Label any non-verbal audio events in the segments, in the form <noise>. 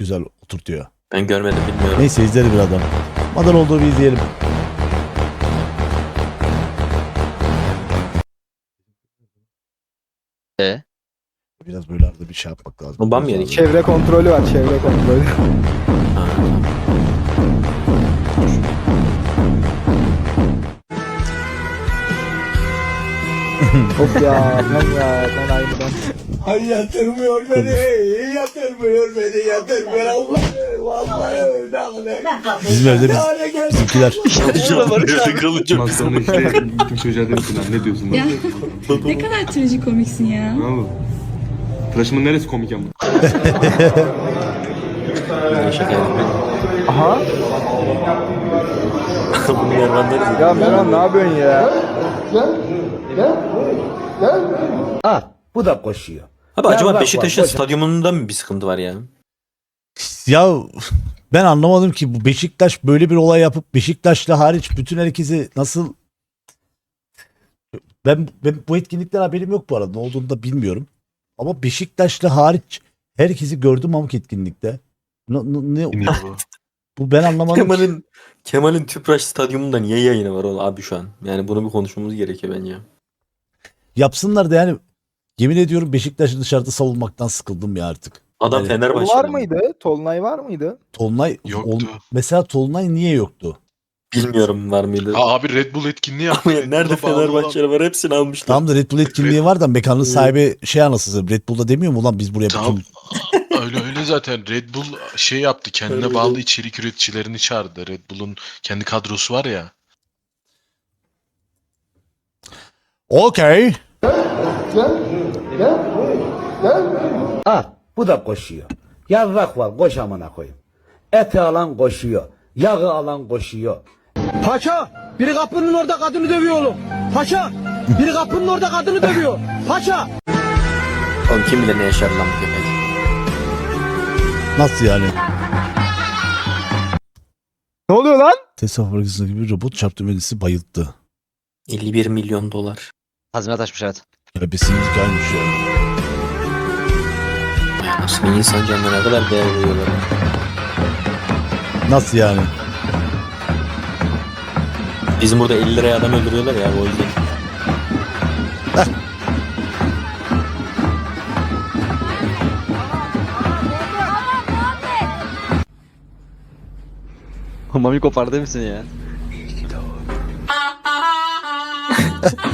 güzel oturtuyor. Ben görmedim bilmiyorum. Neyse izleriz birazdan. Madan olduğu bir izleyelim. E? Biraz böyle arada bir şey yapmak lazım. Mı yedik? Çevre kontrolü var çevre kontrolü. Ha. Of ya ben ya ben aynı ben. Ay yatırmıyor beni, yatırmıyor beni, yatırmıyor Allah. Vallahi öyle. Bizim evde biz, bizimkiler. kalınca Ondan sonra işte gittim çocuğa dedim ki lan ne diyorsun lan? Ne kadar trajikomiksin ya. Ne oldu? Tıraşımın neresi komik ama? Aha. Bunu yerden Ya Meran ne yapıyorsun ya? Bu da koşuyor. Abi acaba bak, Beşiktaş'ın bak, bak. stadyumunda mı bir sıkıntı var ya? Ya ben anlamadım ki bu Beşiktaş böyle bir olay yapıp Beşiktaş'la hariç bütün herkesi nasıl ben, ben bu etkinlikten haberim yok bu arada ne olduğunu da bilmiyorum. Ama Beşiktaş'la hariç herkesi gördüm amk etkinlikte. Ne, ne, ne- <laughs> bu ben anlamadım. Kemal'in Kemal'in Tüpraş stadyumunda niye yayını var oğlum abi şu an? Yani bunu bir konuşmamız gerekiyor bence. Yapsınlar da yani yemin ediyorum Beşiktaş'ı dışarıda savunmaktan sıkıldım ya artık. Adam Evet. Fenerbahçe. var mıydı? Tolunay var mıydı? Tolunay Yoktu. ol- mesela Tolunay niye yoktu? Bilmiyorum var mıydı? Ha abi Red Bull etkinliği yaptı. Red nerede Bull'a bağlı olan- Fenerbahçe var hepsini almışlar. Tamam da Red Bull etkinliği var da mekanın sahibi şey anasını Red Bull'da demiyor mu ulan biz buraya Tamam. bütün öyle öyle zaten Red Bull şey yaptı kendine Öyle. bağlı içerik üreticilerini çağırdı. Red Bull'un kendi kadrosu var ya. Okey. Ah bu da koşuyor. Yarrak var koş amına koyayım. Eti alan koşuyor. Yağı alan koşuyor. Paşa, biri kapının orada kadını dövüyor oğlum. Paşa, biri kapının orada kadını dövüyor. Paşa. Oğlum kim bilir ne yaşar lan bu köpek. Nasıl yani? Ne oluyor lan? Tesla fabrikasındaki bir robot çarptı mühendisi bayılttı. 51 milyon dolar. Hazmet açmış evet. Ya besinlik gelmiş ya. Bir insan canına ne kadar değer veriyorlar. Nasıl yani? Bizim burada 50 liraya adam öldürüyorlar ya o yüzden. Mami kopardı mısın ya? <laughs>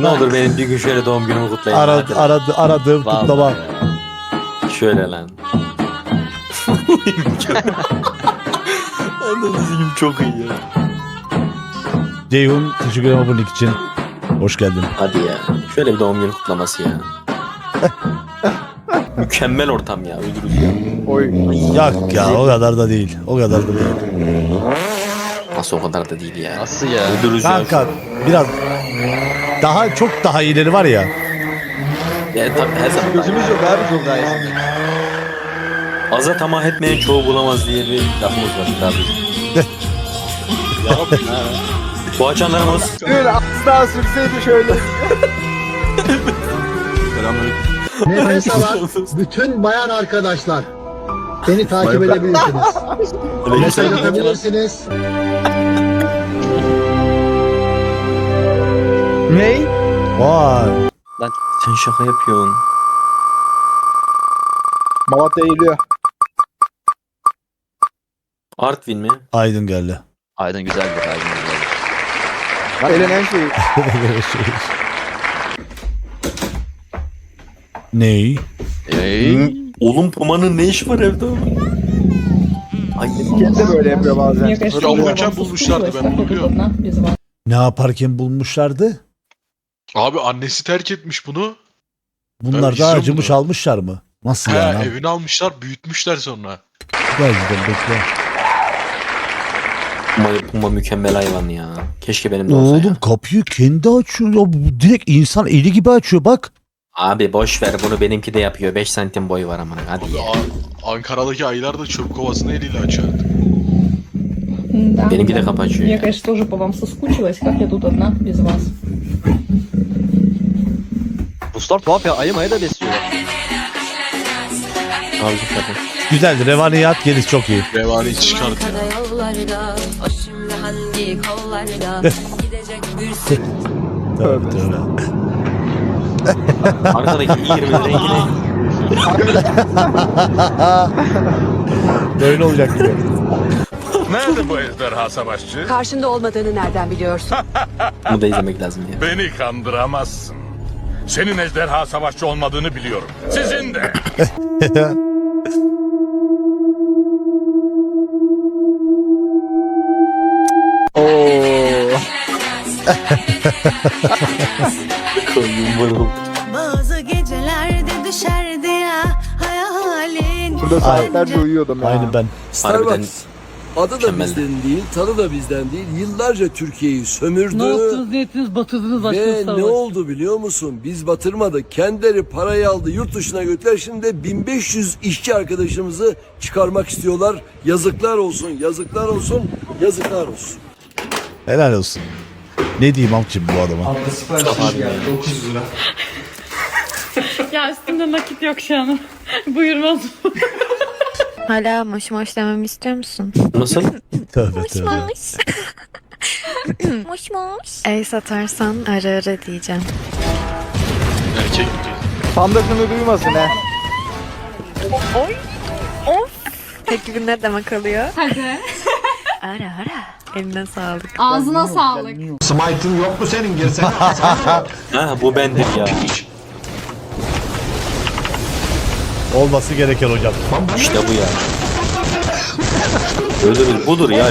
ne olur benim bir gün şöyle doğum günümü kutlayın. Aradı, Hadi. aradı, aradığım Vallahi kutlama. ya. Şöyle lan. Anladığınız çok iyi ya. Ceyhun teşekkür ederim abonelik için. Hoş geldin. Hadi ya. Şöyle bir doğum günü kutlaması ya. <laughs> Mükemmel ortam ya. Uyduruz ya. Oy. Yok ya o kadar da değil. O kadar da değil. Nasıl o kadar da değil ya. Nasıl ya? Uyduruz ya. Kanka biraz daha çok daha iyileri var ya. Ya tabii her zaman. Gözümüz yok abi çok daha iyisinde. Aza tamah etmeyen çoğu bulamaz diye bir lafımız var tabii. <laughs> Bu açanlarımız Öyle az daha sürseydi şöyle. <laughs> Selamünaleyküm. Nefes <laughs> alan bütün bayan arkadaşlar. Beni takip edebilirsiniz. Mesaj atabilirsiniz. Ney? Vay. Sen şaka yapıyorsun. Malatya eğiliyor. Artvin mi? Aydın geldi. Aydın güzel bir Aydın güzel. Elenen şey. <laughs> Ney? Ey. Oğlum Puma'nın ne işi var evde? Annem kendi de böyle yapıyor bazen. Böyle avuca bulmuşlardı, ben bunu biliyorum. Ne yaparken bulmuşlardı? Abi annesi terk etmiş bunu. Bunlar da acımış bunu. almışlar mı? Nasıl He, yani? evini almışlar, büyütmüşler sonra. Gel gidelim, bekle. Puma, Puma mükemmel hayvan ya. Keşke benim de olsa Oğlum ya. kapıyı kendi açıyor. Ya direkt insan eli gibi açıyor bak. Abi boş ver bunu benimki de yapıyor. 5 santim boyu var aman. Hadi ya. A- Ankara'daki aylar da çöp kovasını eliyle açardı. Да, Benimki de да. kapı açıyor Я, ya. конечно, тоже по вам соскучилась, как я тут одна, без вас. Ruslar tuhaf ya ayı mayı da besliyor. Savcı kadın. Güzeldi. Revaniyat geliş çok iyi. Revani çıkardı. Yollarda, o şimdi hangi kollarda gidecek bir Tövbe tövbe. <laughs> <laughs> Arkadaki 20 rengine Böyle olacak gibi. Nerede bu ejderha savaşçı? Karşında olmadığını nereden biliyorsun? <laughs> bunu da izlemek lazım ya. Beni kandıramazsın. Senin ejderha savaşçı olmadığını biliyorum. Sizin de. <laughs> <laughs> Koyun. Bazı gecelerde düşerdi ya hayalin. Burada saatlerce uyuyordum ya. Aynı ben. Harbiden Adı da Mükemmel. bizden değil, tadı da bizden değil. Yıllarca Türkiye'yi sömürdü. Ne yaptınız ne ettiniz batırdınız Ve açtınız ne oldu biliyor musun? Biz batırmadık. Kendileri parayı aldı, yurt dışına götürdüler. Şimdi de 1500 işçi arkadaşımızı çıkarmak istiyorlar. Yazıklar olsun, yazıklar olsun, yazıklar olsun. Helal olsun. Ne diyeyim amcım bu adama? Ya üstümde nakit yok şu an. Buyurmaz. Hala moş moş dememi istiyor musun? nasıl? Tövbe tövbe. moş <laughs> moş. El satarsan ara ara diyeceğim. Erkek Sandıkını duymasın he. Peki bu ne demek oluyor? Hadi. Ara ara. Eline sağlık. Ağzına sağlık. <laughs> Ha bu bendir ya. Olması gereken hocam. İşte bu ya. Öyle bir budur ya lol.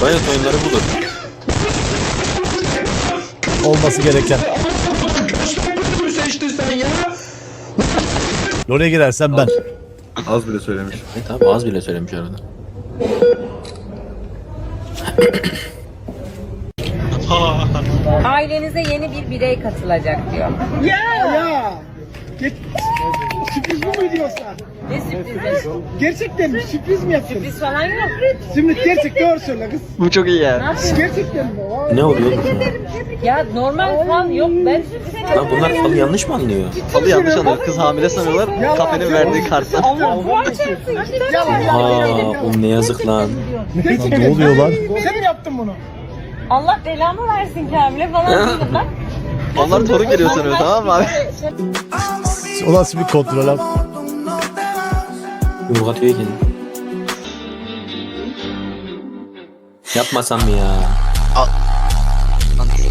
Riot oyunları budur. Olması gereken. LoL'e girersen ben. Az bile söylemiş. E, tabi az bile söylemiş arada. Ailenize yeni bir birey katılacak diyor. Sürpriz bu mu diyorsun? Ne sürprizi? Gerçekten mi? Sürpriz mi yaptın? Sürpriz falan yok. Şimdi gerçek doğru söyle kız. Bu çok iyi ya. Gerçekten mi? Ne oluyor? Ya normal falan yok. Ben sürpriz Lan bunlar falı yanlış mı anlıyor? Falı yanlış anlıyor. Kız hamile sanıyorlar. Kafenin verdiği karttan. Aa, o ne yazık lan. Ne oluyor lan? Sen mi yaptın bunu? Allah belamı versin Kamil'e falan dedim bak. Onlar torun geliyor sanıyor tamam mı abi? O nasıl bir kontrol abi? Yumruk atıyor kendini. Yapmasam mı ya?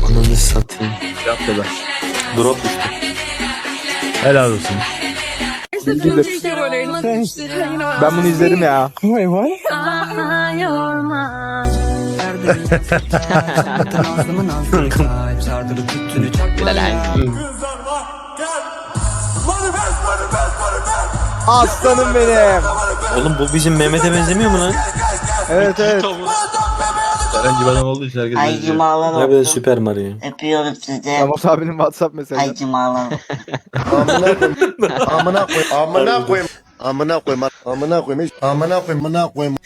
Ananı satayım. Yaptı da. Drop düştü. Helal olsun. Ben bunu izledim ya. Aslanım benim. Oğlum bu bizim Mehmet'e benzemiyor mu lan? Evet evet. Öğrenci adam olduğu için herkes Ay benziyor. cumalar Ne böyle olsun. Süper Mario. Öpüyorum sizi. Ramos abinin WhatsApp mesajı. Ay cumalar. Amına koyayım. Amına koyayım. Amına koyayım. Amına koyayım. Amına koyayım. Amına koyayım.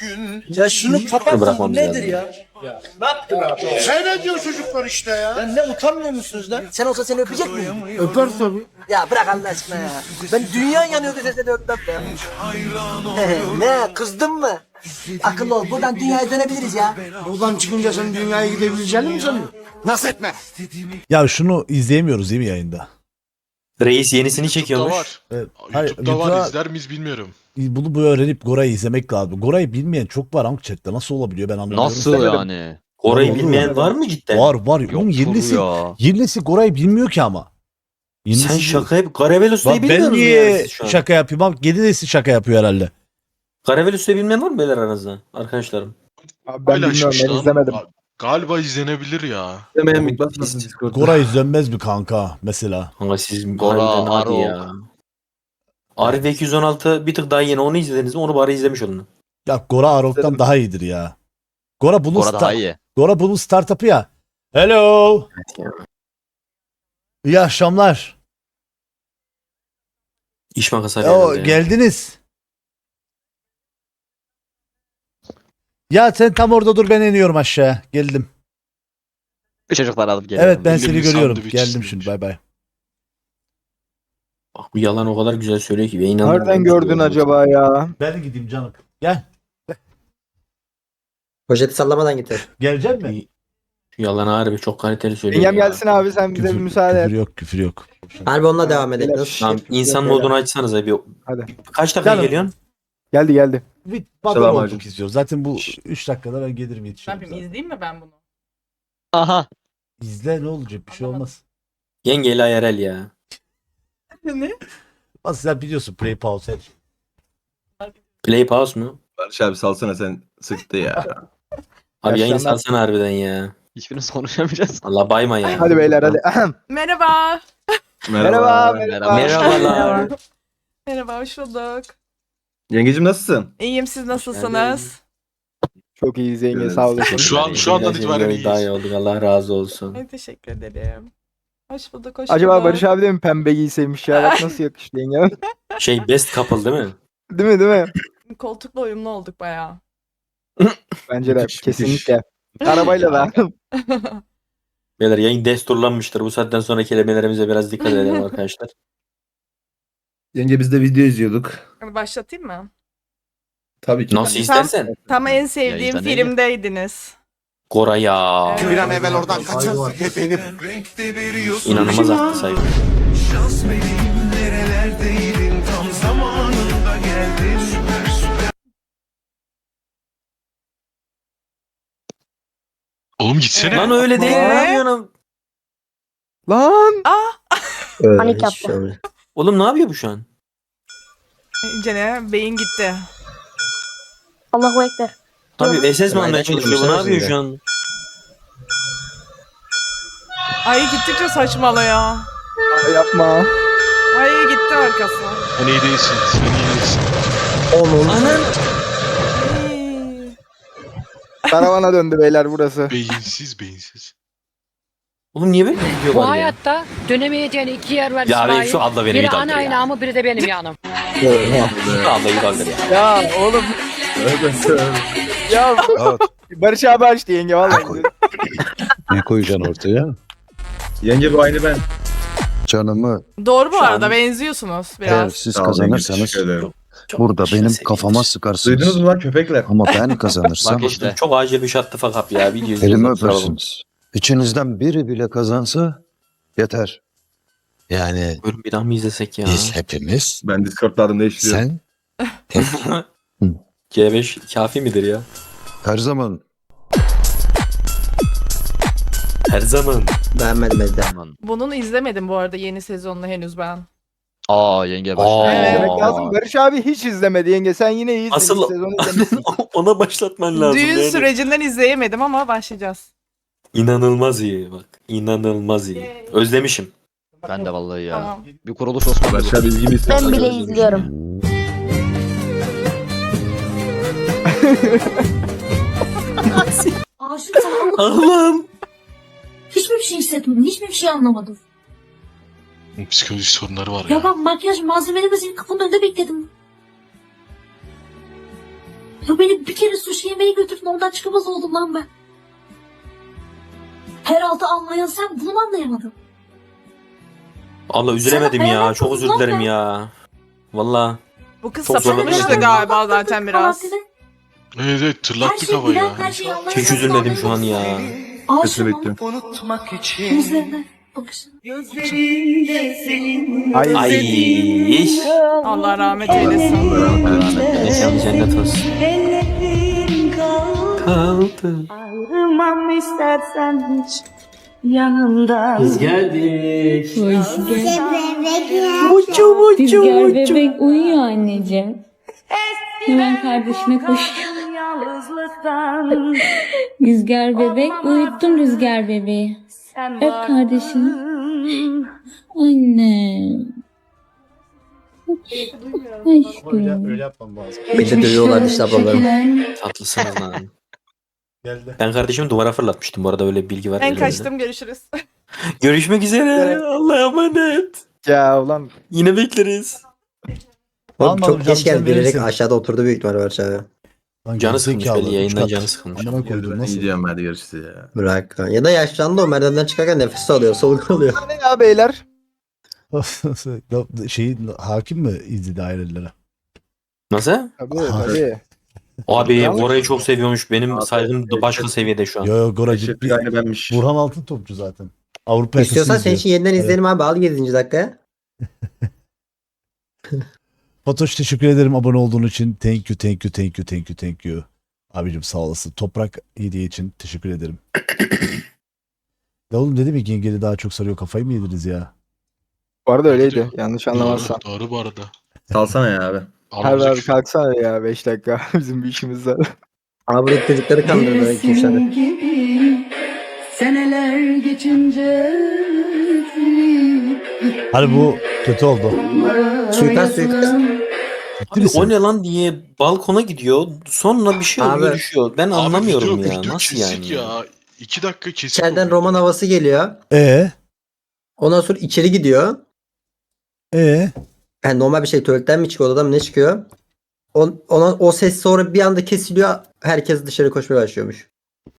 Ya şunu kapat. Nedir lazım. ya? Ne yaptın abi? Seyrediyor çocuklar işte ya. Lan ne utanmıyor musunuz lan? Sen olsa seni öpecek miyim? Öper tabii. Ya bırak Allah aşkına ya. Ben dünya yanıyor diye seni öpmem be. <laughs> ne kızdın mı? Akıllı ol buradan dünyaya dönebiliriz ya. Buradan çıkınca sen dünyaya gidebileceğini mi sanıyorsun? Nasıl etme? Ya şunu izleyemiyoruz değil mi yayında? Reis yenisini YouTube'da çekiyormuş. var. Evet. Hayır, YouTube'da var YouTube'a- izler miyiz bilmiyorum. bunu bu öğrenip Gora'yı izlemek lazım. Gora'yı bilmeyen çok var ama chatte. Nasıl olabiliyor ben anlamıyorum. Nasıl yani? Orayı Var, bilmeyen var. var mı cidden? Var var. Yok Oğlum yeni nesil, ya. yeni nesil Gora'yı bilmiyor ki ama. Yeni Sen nesil- şaka yap. Garavel Usta'yı Lan bilmiyor ben niye yani siz şu an? şaka yapayım abi? Yeni nesil şaka yapıyor herhalde. Garavel Usta'yı bilmeyen var mı beyler aranızda? Arkadaşlarım. Abi ben bilmiyorum Paylaşmış ben lan. izlemedim. Ga- Galiba izlenebilir ya. Demeyen bir basmasın Discord'da. Gora izlenmez mi kanka mesela? Ama siz Gora, harbiden hadi Arok. ya. Arif 216 bir tık daha yeni onu izlediniz mi? Onu bari izlemiş olun. Ya Gora Arok'tan daha iyidir ya. Gora bunun, Gora daha iyi. Gora bunun startup'ı ya. Hello. İyi akşamlar. İş makası O herhalde ya. geldiniz. Ya sen tam orada dur ben iniyorum aşağıya. Geldim. Çocuklar alıp geliyorum. evet ben Elli seni bir görüyorum. sandviç Geldim istemiş. şimdi bay bay. Bak bu yalan o kadar güzel söylüyor ki. Ben inandım. Nereden gördün acaba ya? Ben gideyim canım. Gel. Poşeti sallamadan getir. Gelecek mi? Şu yalanı harbi çok kaliteli söylüyor. Yengem ya. gelsin abi sen bize bir Küfür, müsaade et. küfür yok küfür yok. Harbi onunla devam edelim. Nasıl? Tamam insan Beyler. modunu açsanız bir. Hadi. Kaç dakika Canım. geliyorsun? Geldi geldi. Bir bakalım olduk istiyoruz. Zaten bu 3 dakikada ben gelirim yetişirim. zaten. izleyeyim mi ben bunu? Aha. İzle ne olacak bir şey Anlamadım. olmaz. Yenge ile IRL ya. <laughs> ne? Bak sen biliyorsun play pause her şey. Play pause mu? Barış abi salsana sen sıktı ya. <laughs> Abi yayın Yaşlanlar. salsana harbiden ya. Hiçbirimiz konuşamayacağız. Allah bayma ya. Hadi beyler hadi. Ahem. <laughs> Merhaba. Merhaba. Merhaba. Merhabalar. Merhaba hoş bulduk. Yengecim nasılsın? İyiyim siz nasılsınız? Çok iyiyiz yenge Evet. sağ olasın. Şu an- şu andan itibaren iyiyiz. Daha iyi olduk Allah razı olsun. Ay, teşekkür ederim. Hoş bulduk hoş Acaba bulduk. Barış abi de mi pembe giyseymiş ya? Bak nasıl yakıştı yenge. <laughs> Şey best couple değil mi? <laughs> değil mi değil mi? Koltukla uyumlu olduk bayağı. Bence de Müthiş, kesinlikle. Arabayla da. <laughs> Beyler yayın desturlanmıştır. Bu saatten sonra kelimelerimize biraz dikkat edelim arkadaşlar. Yenge biz de video izliyorduk. Hadi Başlatayım mı? Tabii ki. Nasıl istersen. Tam en sevdiğim iyi. filmdeydiniz. Gora ya. Evet. an evvel oradan kaçın. Efendim. <laughs> İnanılmaz haklı saygı. Oğlum gitsene. Lan öyle değil. Yapıyorsun? Lan. Panik yaptı. Oğlum ne yapıyor bu şu an? Cene beyin gitti. Allahu Ekber. Tabii SS mi almaya çalışıyor? Bu ne yapıyor şu an? Ay gittikçe saçmalıyor. Ay, Yapma. Ay gitti arkası. Sen iyi değilsin. Sen iyi değilsin. Anan. Ay. Karavana döndü beyler burası. Beyinsiz beyinsiz. Oğlum niye böyle bir Bu var ya? hayatta dönemeyeceğin iki yer var Ya İsmail. şu abla beni bir Biri daldır ana ya. aynamı biri de benim yanım. Şu ablayı kaldır ya. Ya oğlum. ya Barış abi açtı yenge vallahi. Ne koyacaksın ortaya? Yenge bu aynı ben. Canımı Doğru bu arada benziyorsunuz eğer biraz. siz Sağ olun, kazanırsanız teşekkür ederim. Burada aşırı benim seviyoruz. kafama sıkarsınız. Duydunuz mu lan köpekler? Ama ben <laughs> kazanırsam Bak işte. Çok acil bir fuck up ya. Video elimi izliyoruz. Sağ olun. öpersiniz. İçinizden biri bile kazansa yeter. Yani Buyurun bir daha mı izlesek ya? biz hepimiz Ben Discord'larında işliyorum. sen G5 <laughs> kafi midir ya? her zaman Her zaman. Beğenmedim Ezde. Bunun izlemedim bu arada yeni sezonunu henüz ben. Aa yenge Aa. başladı. Evet. Demek lazım. Barış abi hiç izlemedi yenge. Sen yine iyisin. Asıl- sezonu izlemişsin. <laughs> Ona başlatman lazım. Düğün yani. sürecinden izleyemedim ama başlayacağız. İnanılmaz iyi bak. İnanılmaz iyi. Özlemişim. Ben de vallahi ya. Tamam. Bir kuruluş ilgimi istiyor. Ben bile izliyorum. <laughs> Aşık sana Allah'ım. hiçbir şey hissetmedim. Hiçbir şey anlamadım. Psikolojik sorunları var ya. Ya ben makyaj malzemeleri senin kapının önünde bekledim. Ya beni bir kere sushi yemeğe götürdün ondan çıkamaz oldum lan ben. Herhalde anlayan sen bunu mu anlayamadın? Allah üzülemedim Sana ya. Çok özür dilerim ya. Valla. Bu kız Çok galiba zaten biraz. Evet evet Her tırlattık şey havayı bilen ya. şeyi anlayan Hiç üzülmedim şu an ya. Aşığım ama bekliyorum. yüzlerine bakışın. Ay. Ay. Allah rahmet eylesin. Cennet olsun. Kaldı. Ayrılmam istersen hiç yanımda. Biz geldik. Rüzgar bebek uyuyor anneciğim. Hemen kardeşine koş. <laughs> Rüzgar bebek uyuttum rüzgar bebeği. Öp kardeşini. Anne. Öyle, Aşkım. öyle yapmam lazım. Beni de dövüyorlar işte ablalarım. Tatlısınız lan. Geldi. Ben kardeşimi duvara fırlatmıştım. Bu arada öyle bir bilgi var. Ben elimde. kaçtım görüşürüz. <laughs> Görüşmek üzere. Allah'a emanet. Ya ulan. Yine bekleriz. Oğlum Almadım çok canım, geç geldi. Bilerek verirsin. aşağıda oturdu büyük ihtimalle Barış abi. Lan Canı sıkılmış gerizekalı, belli. Yayından üç kat. canı sıkılmış. Amına koydum nasıl? yiyeceğim hadi görüşürüz ya. Bırak. lan. Ya da yaşlandı o merdivenden çıkarken nefes alıyor. Soluk alıyor. Ne ya beyler? <laughs> Şeyin hakim mi izledi ailelere? Nasıl? Tabii tabii. Abi. Gora'yı çok seviyormuş. Benim saygım da başka seviyede şu an. Yo yo Goracı. Şefik aynı benmiş. Burhan Altın topçu zaten. Avrupa İstiyorsan yakası senin izliyor. için yeniden Evet. izleyelim abi. Al 7. dakikaya. <laughs> Fatoş teşekkür ederim abone olduğun için. Thank you, thank you, thank you, thank you, thank you. Abicim sağ olasın. Toprak hediye için teşekkür ederim. <coughs> ya oğlum dedim ya yengeli daha çok sarıyor kafayı mı yediniz ya? Bu arada öyleydi. Yanlış anlamazsan. Doğru, doğru bu arada. Salsana ya abi. Abi Almayacak abi kalksana ya 5 dakika. <laughs> Bizim bir işimiz var. Abi buradaki çocukları kandırdı. üç tane. Seneler geçince <laughs> Hani bu kötü oldu. Suikast suikast. Ciddi Abi misin? o ne lan diye balkona gidiyor. Sonra bir şey oluyor düşüyor. Ben Abi anlamıyorum video, ya. video Nasıl yani? ya. İki dakika kesik. İçeriden oluyor. roman havası geliyor. Ee, Ondan sonra içeri gidiyor. ee. Yani normal bir şey tuvaletten mi çıkıyor odadan mı ne çıkıyor? On, ona, o ses sonra bir anda kesiliyor. Herkes dışarı koşmaya başlıyormuş.